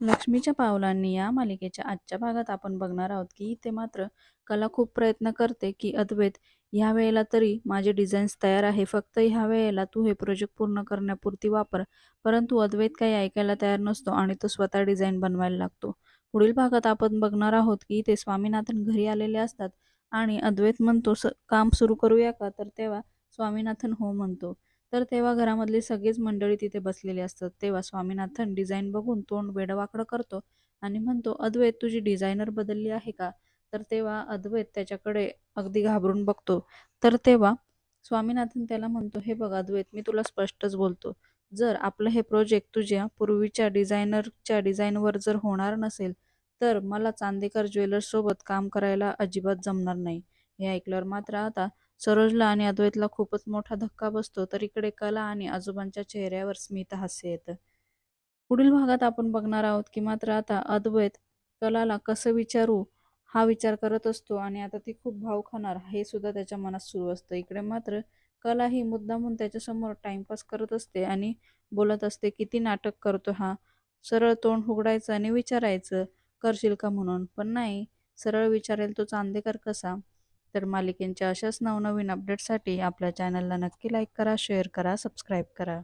लक्ष्मीच्या पावलांनी या मालिकेच्या आजच्या भागात आपण बघणार आहोत की इथे मात्र कला खूप प्रयत्न करते की अद्वैत ह्या वेळेला तरी माझे डिझाईन्स तयार आहे फक्त ह्या वेळेला तू हे प्रोजेक्ट पूर्ण करण्यापुरती वापर. परंतु अद्वैत काही ऐकायला तयार नसतो आणि तो स्वतः डिझाईन बनवायला लागतो. पुढील भागात आपण बघणार आहोत की ते स्वामीनाथन घरी आलेले असतात आणि अद्वैत म्हणतो स काम सुरू करूया का? तर तेव्हा स्वामीनाथन हो म्हणतो. तर तेव्हा घरामधली सगळीच मंडळी तिथे बसलेली असतात. तेव्हा स्वामीनाथन डिझाईन बघून तोंड वेडवाकडं करतो आणि म्हणतो अद्वैत तुझी डिझायनर बदलली आहे का? तर तेव्हा अद्वैत त्याच्याकडे अगदी घाबरून बघतो. तर तेव्हा स्वामीनाथन त्याला म्हणतो हे बघ अद्वैत मी तुला स्पष्टच बोलतो. जर आपलं हे प्रोजेक्ट तुझ्या पूर्वीच्या डिझायनरच्या डिझाईनवर जर होणार नसेल तर मला चांदेकर ज्वेलर्स सोबत काम करायला अजिबात जमणार नाही. हे ऐकल्यावर मात्र आता सरोजला आणि अद्वैतला खूपच मोठा धक्का बसतो तर इकडे कला आणि आजोबांच्या चेहऱ्यावर स्मित हास्य येतं. पुढील भागात आपण बघणार आहोत की मात्र आता अद्वैत कलाला कसं विचारू हा विचार करत असतो आणि आता ती खूप भाव खाणार हे सुद्धा त्याच्या मनात सुरू असतं. इकडे मात्र कला ही मुद्दामून त्याच्यासमोर टाइमपास करत असते आणि बोलत असते किती नाटक करतो हा सरळ तोंड उघडायचं आणि विचारायचं करशील का म्हणून? पण नाही सरळ विचारेल तो चांदेकर कसा? तर मालिकेंच्या अशाच नवनवीन अपडेटसाठी आपल्या चॅनलला नक्की लाईक करा शेअर करा सबस्क्राईब करा.